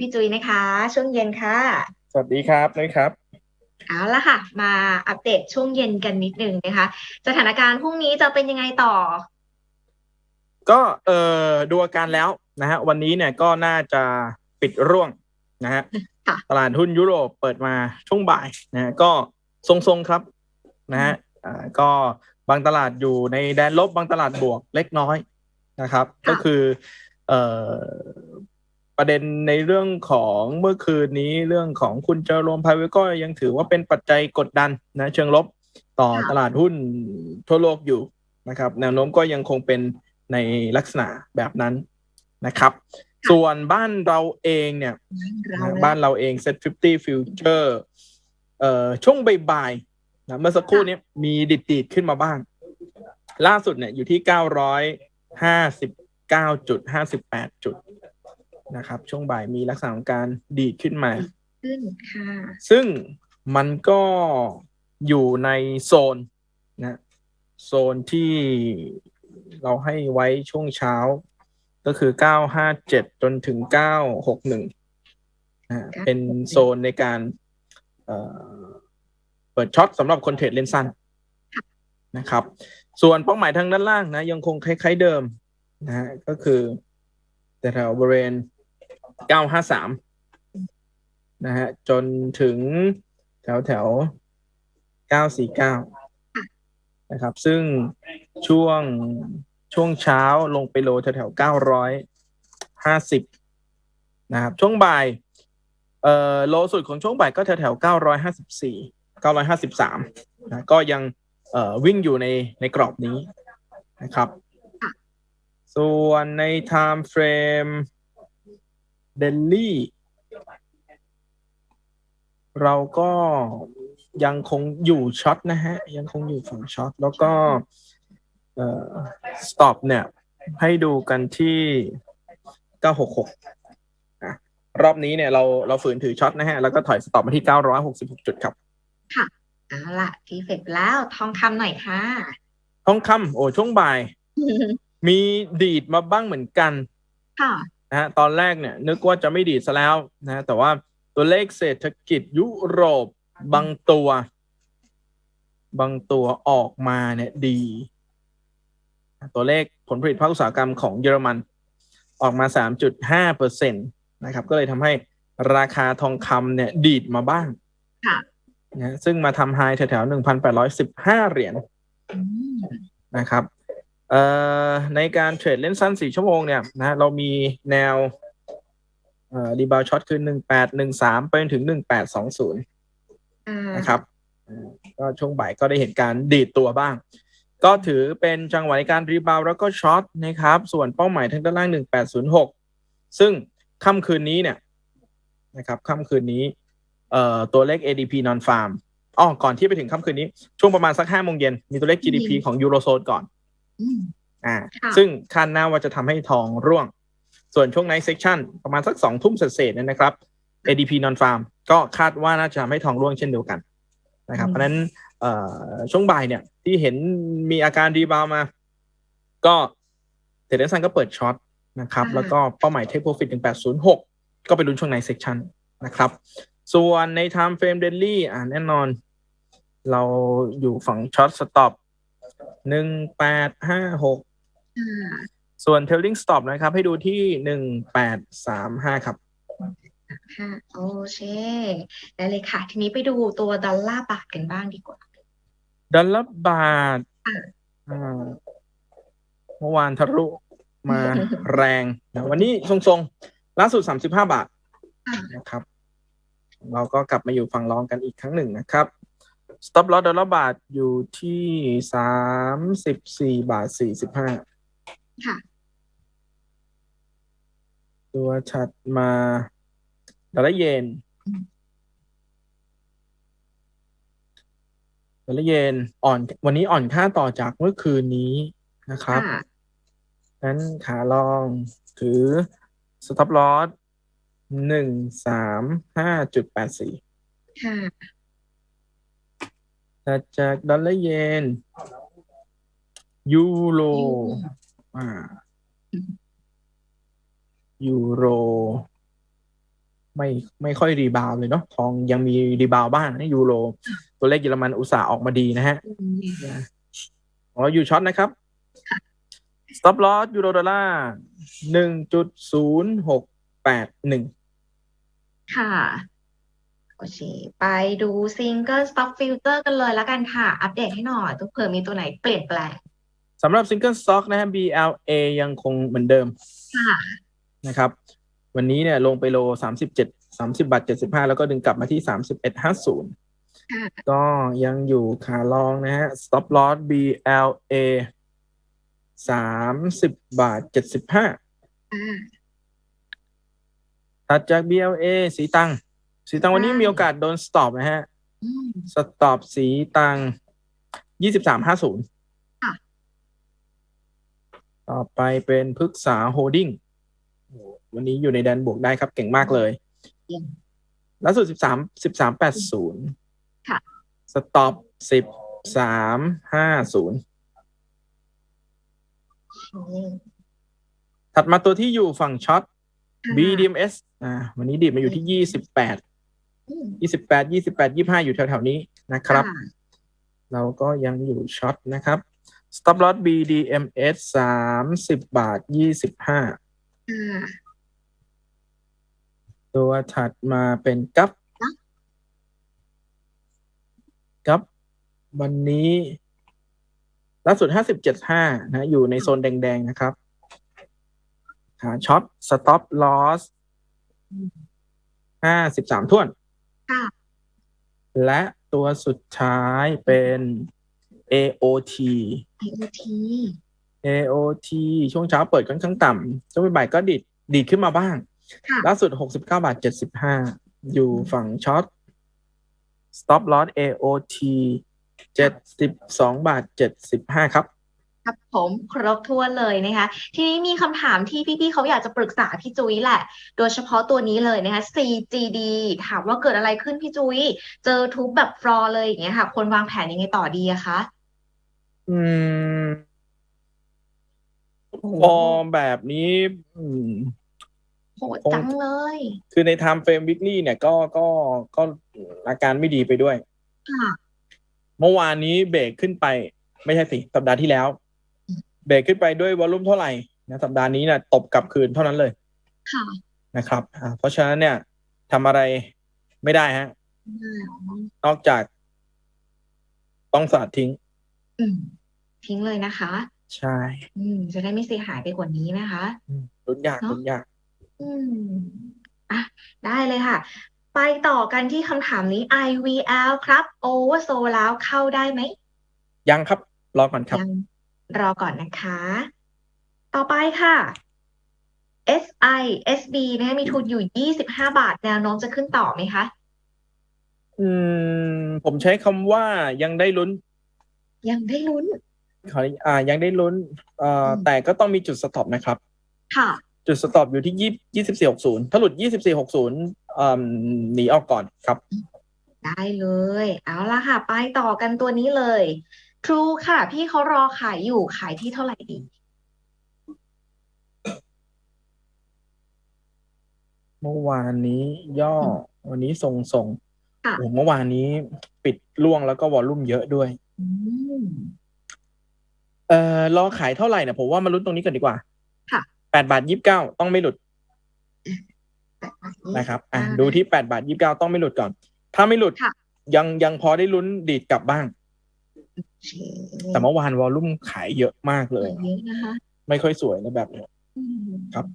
พี่จุ้ยนะคะ ช่วงเย็นค่ะ สวัสดีครับนุ้ยครับ เอาละค่ะ มาอัปเดตช่วงเย็นกันนิดนึงนะคะ สถานการณ์พรุ่งนี้จะเป็นยังไงต่อ ก็เอ่อดูอาการแล้วนะฮะวันนี้เนี่ยก็น่าจะปิดร่วงนะฮะค่ะ ตลาดหุ้นยุโรปเปิดมาช่วงบ่ายนะฮะก็ทรงๆครับนะฮะอ่าก็บางตลาดอยู่ในแดนลบบางตลาดบวกเล็กน้อยนะครับก็คือเอ่อ ประเด็นในเรื่องของเมื่อคืนนี้เรื่องของคุณเจอโรมพาเวลก็ยังถือว่าเป็นปัจจัยกดดันนะเชิงลบต่อค่ะตลาดหุ้นทั่วโลกอยู่นะครับ แนวโน้มก็ยังคงเป็นในลักษณะแบบนั้นนะครับ ส่วนบ้านเราเองเนี่ยเรานะนะบ้านเราเอง Set 50 Future เอ่อช่วงบ่ายๆนะเมื่อสักครู่เนี้มีดิดดีดๆขึ้นมาบ้าง ล่าสุดเนี่ยอยู่ที่959.58จุด นะครับ ช่วงบ่ายมีลักษณะของการดีดขึ้นมาขึ้นค่ะซึ่งมันก็อยู่ในโซนนะโซนที่เราให้ไว้ช่วงเช้า ก็คือ 957 จนถึง 961นะฮะเป็นโซนในการเอ่อเปิดช็อตสำหรับคนเทรดเล่นสั้นนะครับ ส่วนเป้าหมายทางด้านล่างนะยังคงคล้ายๆเดิมนะฮะก็คือแต่แถวบริเวณ 953นะฮะ จนถึงแถวแถวเก้าสี่เก้านะครับ ซึ่งช่วงช่วงเช้าลงไปโลแถวแถวเก้าร้อยห้าสิบนะครับ ช่วงบ่าย เอ่อ โลสุดของช่วงบ่ายก็แถวแถวเก้าร้อยห้าสิบสี่เก้าร้อยห้าสิบสามนะก็ยังเอ่อวิ่งอยู่ในในกรอบนี้นะครับ ส่วนใน time frame เดลลี่เราก็ยังคงอยู่ช็อตนะฮะ ยังคงอยู่ฝั่งช็อต แล้วก็เอ่อสต็อปเนี่ย ให้ดูกันที่ 966นะรอบนี้เนี่ยเราเราฝืนถือช็อตนะฮะ แล้วก็ถอยสต็อปมาที่ 966 จุดครับเอาละทีเสร็จแล้วทองคำหน่อยค่ะ ทองคำโอ้ช่วงบ่าย มีดีดมาบ้างเหมือนกัน ค่ะ นะฮะตอนแรกเนี่ยนึกว่าจะไม่ดีดซะแล้วนะฮะแต่ว่าตัวเลขเศรษฐกิจยุโรปบางตัว บางตัวออกมาเนี่ยดี ตัวเลขผลผลิตภาคอุตสาหกรรมของเยอรมันออกมา 3.5เปอร์เซ็นตนะครับ ก็เลยทำให้ราคาทองคำเนี่ยดีดมาบ้างค่ะนะฮะซึ่งมาทำไฮแถวๆ1,815 เหรียญอืมนะครับเอ่อ ในการเทรดเล่นสั้น 4 ชั่วโมงเนี่ยนะเรามีแนวเอ่อรีบาวช็อตคือ 1813 ไปจนถึง 1820อ่านะครับเอ่อก็ช่วงบ่ายก็ได้เห็นการดีดตัวบ้าง ก็ถือเป็นจังหวะในการรีบาวแล้วก็ช็อตนะครับ ส่วนเป้าหมายทางด้านล่าง 1806 ซึ่งค่ำคืนนี้เนี่ยนะครับค่ำคืนนี้เอ่อตัวเลข ADP non farm อ๋อก่อนที่ไปถึงค่ำคืนนี้ ช่วงประมาณสัก5โมงเย็นมีตัวเลข GDP ของยูโรโซนก่อน อืมอ่าค่ะซึ่งคาดหน้าว่าจะทำให้ทองร่วง ส่วนช่วง night section ประมาณสักสองทุ่มเศษๆเนี่ยนะครับ ADP non farm ก็คาดว่าน่าจะทำให้ทองร่วงเช่นเดียวกันนะครับ เพราะฉะนั้นเอ่อช่วงบ่ายเนี่ยที่เห็นมีอาการรีบาวมา ก็เทรดเดอร์ซันก็เปิดช็อตนะครับ แล้วก็เป้าหมาย take profit ถึง806ก็ไปลุ้นช่วง night section นะครับ ส่วนใน time frame daily อ่าแน่นอน เราอยู่ฝั่งช็อตสต็อป หนึ่งแปดห้าหกอ่าส่วน trailing stop นะครับ ให้ดูที่หนึ่งแปดสามห้าครับค่ะโอเคได้เลยค่ะ ทีนี้ไปดูตัวดอลลาร์บาทกันบ้างดีกว่า ดอลลาร์บาทอ่าอ่าเมื่อวานทะลุมาแรงนะวันนี้ทรงๆ ล่าสุด35บาทค่ะนะครับ เราก็กลับมาอยู่ฝั่งรองกันอีกครั้งหนึ่งนะครับ stop loss ดอลลาร์บาทอยู่ที่34บาท45ค่ะ ตัวถัดมาดอลลาร์เยนอืมดอลลาร์เยนอ่อน วันนี้อ่อนค่าต่อจากเมื่อคืนนี้นะครับค่ะนั้นขาลองถือ stop loss หนึ่งสามห้าจุดแปดสี่ค่ะ ถัดจากดอลลาร์เยนยูโรยูโร อ่า ยูโร ไม่ไม่ค่อยรีบาวด์เลยเนาะ ทองยังมีรีบาวด์บ้างนะยูโร ตัวเลขเยอรมันอุตสาห์ออกมาดีนะฮะอืมอ๋ออยู่ช็อตนะครับ stop loss ยูโรดอลลาร์หนึ่งจุดศูนย์หกแปดหนึ่งค่ะ โอเค ไปดูซิงเกิลสต็อกฟิลเตอร์กันเลยแล้วกันค่ะ อัปเดตให้หน่อยตัวเผื่อมีตัวไหนเปลี่ยนแปลงสำหรับซิงเกิลสต็อกนะฮะ BLA ยังคงเหมือนเดิมค่ะนะครับ วันนี้เนี่ยลงไปโลสามสิบเจ็ดสามสิบาทเจ็ดสิบห้าแล้วก็ดึงกลับมาที่สามสิบเอ็ดห้าศูนย์ค่ะก็ยังอยู่ขาลองนะฮะ stop loss BLA สามสิบบาทเจ็ดสิบห้าอ่าถัดจาก BLA สีตัง สีตังวันนี้ใช่มีโอกาสโดน stop นะฮะอืม stop สีตังยี่สิบสามห้าศูนย์ค่ะต่อไปเป็นพฤกษาโฮดิ้งวันนี้อยู่ในแดนบวกได้ครับเก่งมากเลยเยี่ยมล่าสุดสิบสามสิบสามแปดศูนย์ค่ะสต็อปสิบสามห้าศูนย์อืมถัดมาตัวที่อยู่ฝั่งช็อตค่ะ BDMs อ่าวันนี้ดีดมาอยู่ที่ยี่สิบแปดอืม ยี่สิบแปดยี่สิบแปดยี่ห้าอยู่แถวๆนี้นะครับค่ะเราก็ยังอยู่ช็อตนะครับ stop loss BDMs สามสิบบาทยี่สิบห้าค่ะตัวถัดมาเป็นกัฟกัฟกัฟวันนี้ล่าสุดห้าสิบเจ็ดห้านะ อยู่ในโซนแดง ๆ นะครับขาช็อต stop loss ห้าสิบสามท่วน ค่ะ และตัวสุดท้ายเป็น AOT IoT AOT ช่วงเช้าเปิดค่อนข้างต่ำช่วงบ่ายๆก็ดิดดีดขึ้นมาบ้าง ค่ะ ล่าสุด 69 บาท 75 อยู่ฝั่งช็อต stop loss AOT 72 บาท 75 ครับ ครับผมครบถ้วนเลยนะคะ ทีนี้มีคำถามที่พี่ๆเขาอยากจะปรึกษาพี่จุ้ยแหละ โดยเฉพาะตัวนี้เลยนะคะ CGD ถามว่าเกิดอะไรขึ้นพี่จุ้ยเจอทุบแบบฟลอร์เลยอย่างเงี้ยค่ะควรวางแผนยังไงต่อดีอะคะอืมฟอร์มแบบนี้อืมโหดจังเลย คือใน time frame weekly เนี่ยก็ก็ก็อาการไม่ดีไปด้วย ค่ะ เมื่อวานนี้เบรกขึ้นไป ไม่ใช่สิ สัปดาห์ที่แล้ว เบรกขึ้นไปด้วยวอลลุ่มเท่าไหร่นะสัปดาห์นี้เนี่ยตบกลับคืนเท่านั้นเลย ค่ะ นะครับอ่าเพราะฉะนั้นเนี่ยทำอะไรไม่ได้ฮะ นอกจาก ต้องสลัดทิ้ง อืม ทิ้งเลยนะคะ ใช่ อืม จะได้ไม่เสียหายไปกว่านี้นะคะอืมลุ้นยากเนอะลุ้นยาก อืม อะ ได้เลยค่ะ ไปต่อกันที่คำถามนี้ IVL ครับ โอเวอร์โซแล้วเข้าได้ไหม ยังครับ รอก่อนครับยัง รอก่อนนะคะ ต่อไปค่ะ SI SB นะคะมีทุนอยู่ 25 บาท แนวโน้มจะขึ้นต่อไหมคะ อืม ผมใช้คำว่ายังได้ลุ้น ยังได้ลุ้นขออ่า ยังได้ลุ้นเอ่ออมแต่ก็ต้องมีจุดสต็อปนะครับ ค่ะ จุดสต็อปอยู่ที่ยี่ยี่สิบสี่หกศูนย์ถ้าหลุดยี่สิบสี่หกศูนย์อ่าหนีออกก่อนครับ ได้เลย เอาละค่ะ ไปต่อกันตัวนี้เลย True ค่ะ พี่เขารอขายอยู่ขายที่เท่าไหร่ดี เมื่อวานนี้ย่อ วันนี้ทรงทรงค่ะ โอ้เมื่อวานนี้ปิดล่วงแล้วก็วอลลุ่มเยอะด้วย อืม เอ่อรอขายเท่าไหร่เนี่ยผมว่ามาลุ้นตรงนี้กันดีกว่าค่ะ แปดบาทยี่สิบเก้าต้องไม่หลุดแปดบาทนะครับ อะ อ่าดูที่แปดบาทยี่สิบเก้าต้องไม่หลุดก่อน ถ้าไม่หลุด ค่ะ ยังยังพอได้ลุ้นดีดกลับบ้างโอเค แต่เมื่อวานวอลลุ่มขายเยอะมากเลยเยอะนะคะ ไม่ค่อยสวยนะแบบเนี้ยอืมครับ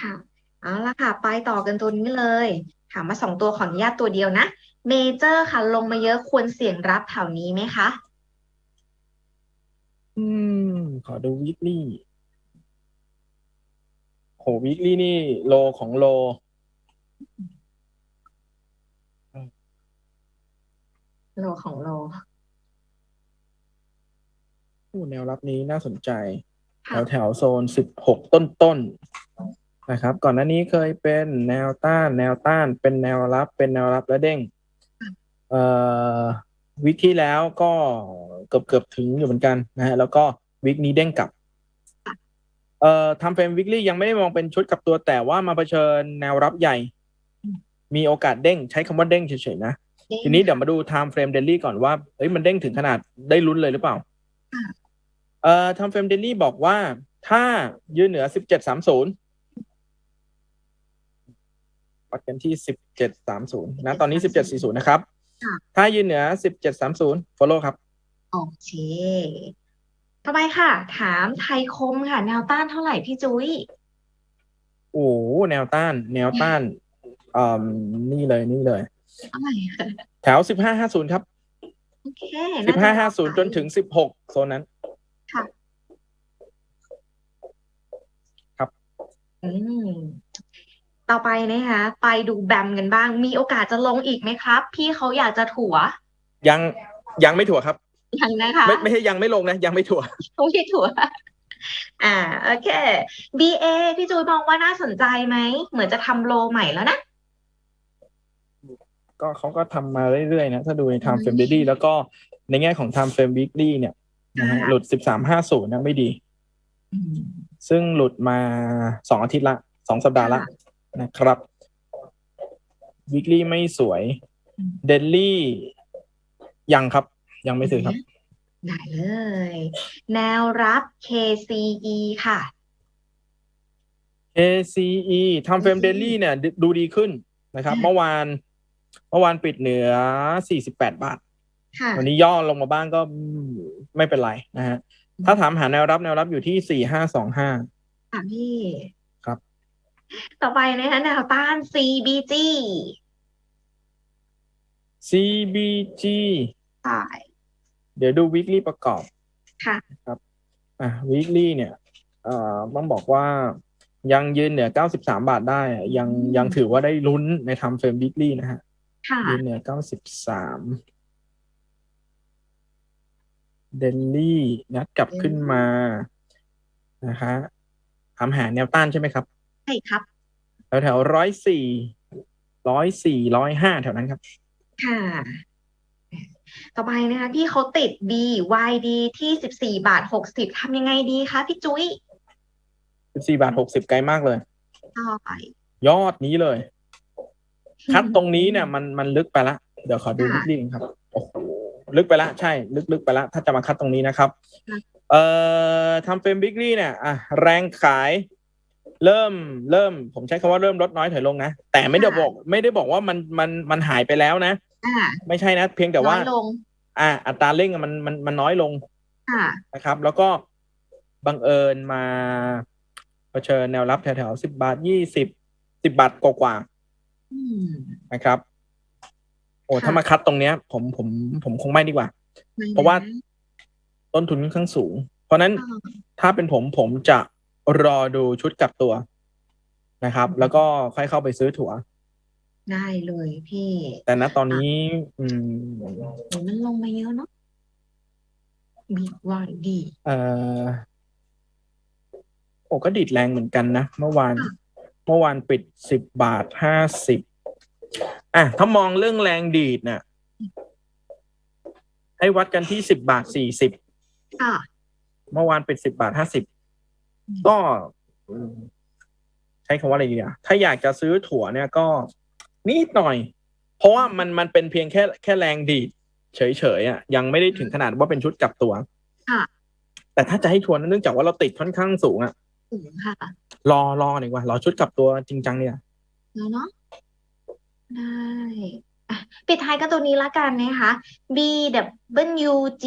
ค่ะเอาละค่ะ ไปต่อกันตัวนี้เลยถามมาสองตัวขออนุญาตตัวเดียวนะเมเจอร์ค่ะ ลงมาเยอะควรเสี่ยงรับแถวนี้ไหมคะ อืม ขอดูวีคลี่โหวีคลี่นี่ โลของโล โลของโล ผู้แนวรับนี้น่าสนใจ แถค่ะวแถวโซนสิบหกต้นต้นๆนะครับ ก่อนหน้านี้เคยเป็นแนวต้าน แนวต้าน เป็นแนวรับ เป็นแนวรับแล้วเด้งเอ่อวิกที่แล้วก็เกือบเกือบถึงอยู่เหมือนกันนะฮะแล้วก็วิกนี้เด้งกลับเอ่อทำเฟรมวิกลี่ยังไม่ได้มองเป็นชุดกับตัวแต่ว่ามาเผชิญแนวรับใหญ่ มีโอกาสเด้งใช้คำว่าเด้งเฉยๆนะทีนี้เดี๋ยวมาดู time frame daily ก่อนว่าเอ้ยมันเด้งถึงขนาดได้ลุ้นเลยหรือเปล่า ค่ะเอ่อ time frame daily บอกว่า ถ้ายืนเหนือ1730ปัดกันที่1730นะ ตอนนี้1740นะครับค่ะถ้ายืนเหนือ1730 follow ครับ โอเค ต่อไปค่ะ ถามไทยคมค่ะ แนวต้านเท่าไหร่พี่จุ้ย โอ้โหแนวต้าน แนวต้านอ่านี่เลยนี่เลย เท่าไหร่คะแถว1550ครับโอเคน่าจะ1550จนถึง16โซนนั้น อืม ต่อไปนะคะ ไปดูแบมกันบ้าง มีโอกาสจะลงอีกไหมครับ พี่เขาอยากจะถั่วยังยังไม่ถั่วครับ ยังนะคะ ไม่ไม่ใช่ยังไม่ลงนะ ยังไม่ถั่ว ไม่ใช่ถั่ว อ่า โอเค BA พี่จุ้ยมองว่าน่าสนใจไหม เหมือนจะทำโลใหม่แล้วนะ ก็เขาก็ทำมาเรื่อยๆนะ ถ้าดูใน time อื frame ม daily แล้วก็ในแง่ของ time frame weekly เนี่ยนะฮะค่ะ หลุด 1350นะไม่ดี อืม ซึ่งหลุดมาสองอาทิตย์ละสองสัปดาห์ละค่ะนะครับ weekly ไม่สวยอืม daily ยังครับ ยังไม่ซื้อครับ ได้เลย แนวรับ KCE ค่ะ ACE time frame อืม daily เนี่ยดูดูดีขึ้นนะครับค่ะเมื่อวานเมื่อวานปิดเหนือ 48 บาทค่ะวันนี้ย่อลงมาบ้างก็ไม่เป็นไรนะฮะ ถ้าถามหาแนวรับแนวรับอยู่ที่4525ค่ะพี่ครับ ต่อไปนะคะแนวต้าน CBG CBG ใช่เดี๋ยวดู weekly ประกอบค่ะอะ weekly เนี่ยเอ่อต้องบอกว่ายังยืนเหนือ 93 บาทได้อะยังอืมยังถือว่าได้ลุ้นใน time frame weekly นะฮะค่ะยืนเหนือ 93 เดลลี่นัดกลับขึ้นมานะฮะถามหาแนวต้านใช่ไหมครับ ใช่ครับ แถวแถวร้อยสี่ร้อยสี่ร้อยห้าแถวนั้นครับ ค่ะ ต่อไปนะคะพี่เขาติด BYD ที่สิบสี่บาทหกสิบทำยังไงดีคะพี่จุ้ยสิบสี่บาทหกสิบไกลมากเลยต่อไปยอดนี้เลยคัดตรงนี้เนี่ย มันมันลึกไปละ เดี๋ยวขอดูค่ะนิดนึงครับ โอ้โห ลึกไปละใช่ ลึกลึกไปละถ้าจะมาคัดตรงนี้นะครับค่ะเอ่อทำเฟรมบิ๊กลี่เนี่ยอะแรงขาย เริ่มเริ่ม ผมใช้คำว่าเริ่มลดน้อยถอยลงนะ แต่ไม่ได้บอก ไม่ได้บอกว่ามันมันมันหายไปแล้วนะอ่าไม่ใช่นะ เพียงแต่ว่าน้อยลงอะอัตราเร่งอะมันมันมันน้อยลงค่ะนะครับ แล้วก็บังเอิญมาเผชิญแนวรับแถวๆสิบบาทยี่สิบสิบบาทกว่าๆอืมนะครับ โอ้ค่ะถ้ามาคัดตรงเนี้ย ผมผมผมคงไม่ดีกว่า เพราะว่าต้นทุนค่อนข้างสูง เพราะฉะนั้นอ่าถ้าเป็นผมผมจะรอดูชุดกลับตัวนะครับ แล้วก็ค่อยเข้าไปซื้อถั่วได้เลยพี่ แต่ณตอนนี้ อืมโอ้มันลงมาเยอะเนาะ BYD เอ่อโอ้ก็ดิดแรงเหมือนกันนะ เมื่อวานค่ะเมื่อวานปิดสิบบาทห้าสิบ อะถ้ามองเรื่องแรงดีดเนี่ยให้วัดกันที่สิบบาทสี่สิบค่ะเมื่อวานปิดสิบบาทห้าสิบอืมก็อืมใช้คำว่าอะไรดีอะถ้าอยากจะซื้อถั่วเนี่ยก็นิดหน่อย เพราะว่ามันมันเป็นเพียงแค่แค่แรงดีดเฉยๆอะยังไม่ได้ถึงขนาดว่าเป็นชุดกลับตัวค่ะแต่ถ้าจะให้ทวนเนื่องจากว่าเราติดค่อนข้างสูงอะสูงค่ะ รอรอดีกว่า รอชุดกลับตัวจริงจังเนี่ยแล้วเนาะ ได้อะปิดท้ายกันตัวนี้ละกันนะคะ BWG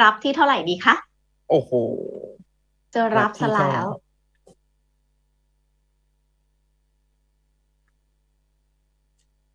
รับที่เท่าไหร่ดีคะ โอ้โห จะรับซะแล้ว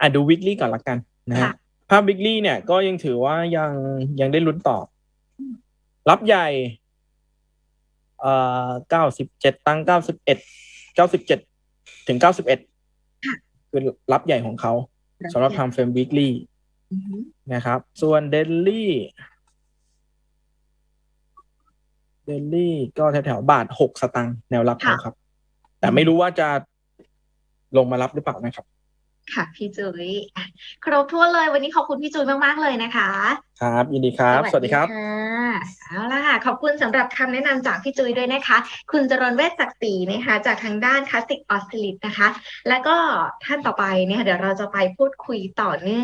อะดูวิกลี่ก่อนละกันนะฮะ ค่ะ ภาพวิกลี่เนี่ยก็ยังถือว่ายังยังได้ลุ้นต่อ รับใหญ่ เอ่อเก้าสิบเจ็ดตังเก้าสิบเอ็ดเก้าสิบเจ็ด ถึงเก้าสิบเอ็ดค่ะคือรับใหญ่ของเขาสำหรับทำเฟรมวิกลี่อือหือนะครับ ส่วนเดลลี่เดลลี่ก็แถวๆบาทหกสตังค์แนวรับเขาครับ แต่ไม่รู้ว่าจะลงมารับหรือเปล่านะครับ ค่ะพี่จุ้ยอะครบถ้วนเลยวันนี้ขอบคุณพี่จุ้ยมากๆเลยนะคะ ครับ ยินดีครับ สวัสดีครับค่ะเอาละค่ะ ขอบคุณสำหรับคำแนะนำจากพี่จุ้ยด้วยนะคะ คุณจรนเวชศักดิ์ศรีนะคะ จากทางด้านคลาสสิกออสซิลิตนะคะ แล้วก็ท่านต่อไปเนี่ยเดี๋ยวเราจะไปพูดคุยต่อเนื่อง